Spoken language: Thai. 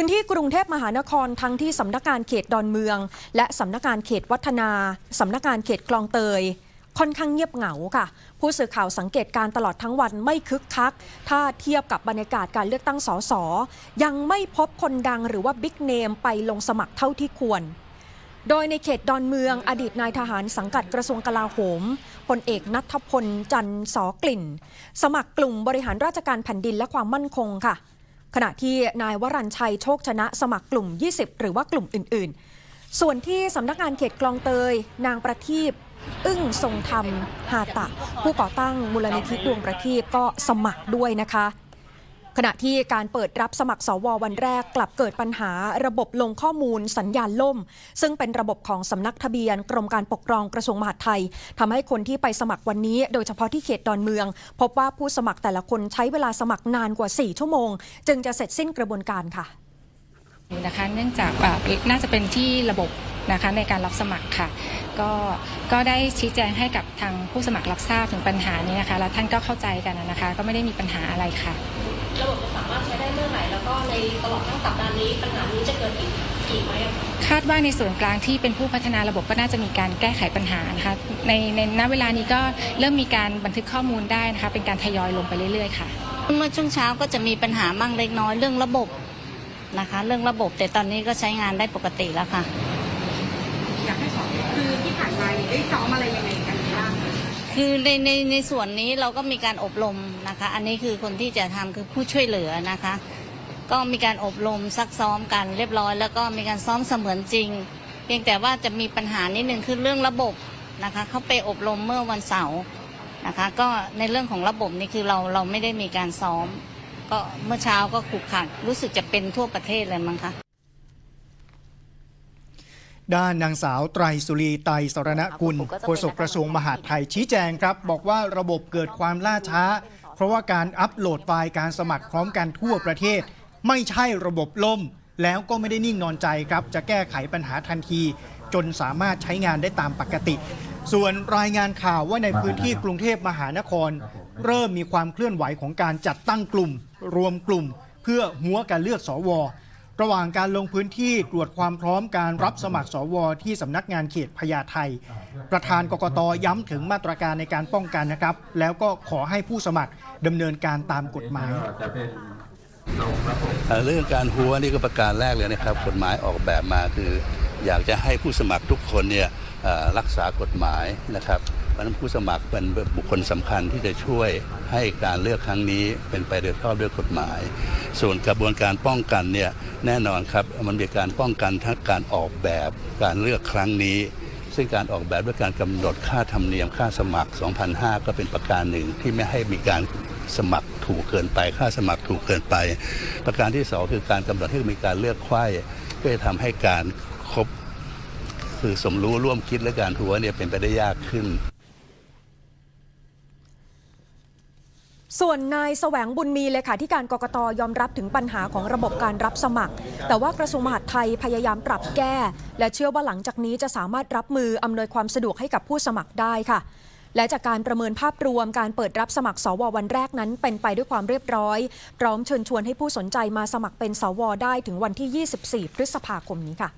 พื้นที่กรุงเทพมหานครทั้งที่สำนักงานเขตดอนเมือง และสำนักงานเขตวัฒนาสำนักงานเขตคลองเตย ค่อนข้างเงียบเหงาค่ะ ผู้สื่อข่าวสังเกตการตลอดทั้งวันไม่คึกคัก ถ้าเทียบกับบรรยากาศการเลือกตั้งสสยังไม่พบคนดังหรือว่าบิ๊กเนมไปลงสมัครเท่าที่ควรโดยในเขตดอนเมืองอดีตนายทหารสังกัดกระทรวงกลาโหมพลเอกนัทพลจันสอกลิ่น สมัครกลุ่มบริหารราชการแผ่นดินและความมั่นคงค่ะ ขณะที่นายวรัญชัยโชคชนะสมัครกลุ่ม 20 หรือว่ากลุ่มอื่น ๆ ส่วนที่สำนักงานเขตคลองเตย นางประทีปอึ้งทรงธรรมหาตะ ผู้ก่อตั้งมูลนิธิดวงประทีปก็สมัครด้วยนะคะ ขณะที่การเปิดรับสมัครสววันแรกกลับเกิดปัญหาระบบลงข้อมูลสัญญาณล่ม ซึ่งเป็นระบบของสำนักทะเบียน กรมการปกครองกระทรวงมหาดไทยทำให้คนที่ไปสมัครวันนี้ โดยเฉพาะที่เขตดอนเมือง พบว่าผู้สมัครแต่ละคนใช้เวลาสมัครนานกว่า 4 ชั่วโมง จึงจะเสร็จสิ้นกระบวนการค่ะนะคะเนื่องจากน่าจะเป็นที่ระบบนะคะในการรับสมัครค่ะ ก็ก็ได้ชี้แจงให้กับทางผู้สมัครรับทราบถึงปัญหานี้นะคะ แล้วท่านก็เข้าใจกันนะคะ ก็ไม่ได้มีปัญหาอะไรค่ะ ระบบจะสามารถใช้ได้เมื่อไหร่แล้วก็ในตลอดทั้งสัปดาห์นี้ปัญหานี้จะเกิดอีกอีกไหมอะคะ คาดว่าในส่วนกลางที่เป็นผู้พัฒนาระบบก็น่าจะมีการแก้ไขปัญหานะคะในในณเวลานี้ก็เริ่มมีการบันทึกข้อมูลได้นะคะเป็นการทยอยลงไปเรื่อยๆค่ะ เมื่อช่วงเช้าก็จะมีปัญหามั่งเล็กน้อยเรื่องระบบนะคะ เรื่องระบบแต่ตอนนี้ก็ใช้งานได้ปกติแล้วค่ะ อยากให้ขอคือที่ผ่านมาเนี่ยได้ซ้อมอะไรยังไงกันบ้าง คือในในในส่วนนี้เราก็มีการอบรมนะคะ อันนี้คือคนที่จะทำคือผู้ช่วยเหลือนะคะ ก็มีการอบรมซักซ้อมกันเรียบร้อย แล้วก็มีการซ้อมเสมือนจริง เพียงแต่ว่าจะมีปัญหานิดนึงคือเรื่องระบบนะคะเขาไปอบรมเมื่อวันเสาร์นะคะ ก็ในเรื่องของระบบนี่คือเราเราไม่ได้มีการซ้อม ก็เมื่อเช้าก็ขลุกขลักรู้สึกจะเป็นทั่วประเทศเลยมั้งคะ ด้านนางสาวไตรสุรีไตรสรณกุลโฆษกกระทรวงมหาดไทยชี้แจงครับ บอกว่าระบบเกิดความล่าช้า เพราะว่าการอัปโหลดไฟล์การสมัครพร้อมกันทั่วประเทศ ไม่ใช่ระบบล่ม แล้วก็ไม่ได้นิ่งนอนใจครับ จะแก้ไขปัญหาทันที จนสามารถใช้งานได้ตามปกติ ส่วนรายงานข่าวว่าในพื้นที่กรุงเทพมหานคร เริ่มมีความเคลื่อนไหวของการจัดตั้งกลุ่ม รวมกลุ่ม เพื่อหัวการเลือกสว ระหว่างการลงพื้นที่ตรวจความพร้อมการรับสมัครสวที่สำนักงานเขตพญาไทประธานกกตย้ำถึงมาตรการในการป้องกันนะครับ แล้วก็ขอให้ผู้สมัครดำเนินการตามกฎหมายเรื่องการหัวนี่ก็ประการแรกเลยนะครับ กฎหมายออกแบบมาคือ อยากจะให้ผู้สมัครทุกคนเนี่ยรักษากฎหมายนะครับ พราะนั้นผู้สมัครเป็นบุคคลสำคัญที่จะช่วยให้การเลือกครั้งนี้เป็นไปโดยชอบด้วยกฎหมาย ส่วนกระบวนการป้องกันเนี่ยแน่นอนครับมันมีการป้องกันทั้งการออกแบบการเลือกครั้งนี้ ซึ่งการออกแบบด้วยการกำหนดค่าธรรมเนียมค่าสมัคร2,500ก็เป็นประการหนึ่งที่ไม่ให้มีการสมัครถูกเกินไป ค่าสมัครถูกเกินไป ประการที่สองคือการกำหนดให้มีการเลือกไข้ก็จะทำให้การครบคือสมรู้ร่วมคิดและการหัวเนี่ยเป็นไปได้ยากขึ้น ส่วนนายแสวงบุญมีเลยค่ะที่การกกตยอมรับถึงปัญหาของระบบการรับสมัคร แต่ว่ากระทรวงมหาดไทยพยายามปรับแก้ และเชื่อว่าหลังจากนี้จะสามารถรับมืออำนวยความสะดวกให้กับผู้สมัครได้ค่ะ และจากการประเมินภาพรวมการเปิดรับสมัครสววันแรกนั้น เป็นไปด้วยความเรียบร้อย พร้อมเชิญชวนให้ผู้สนใจมาสมัครเป็นสวได้ถึงวันที่ 24 พฤษภาคมนี้ค่ะ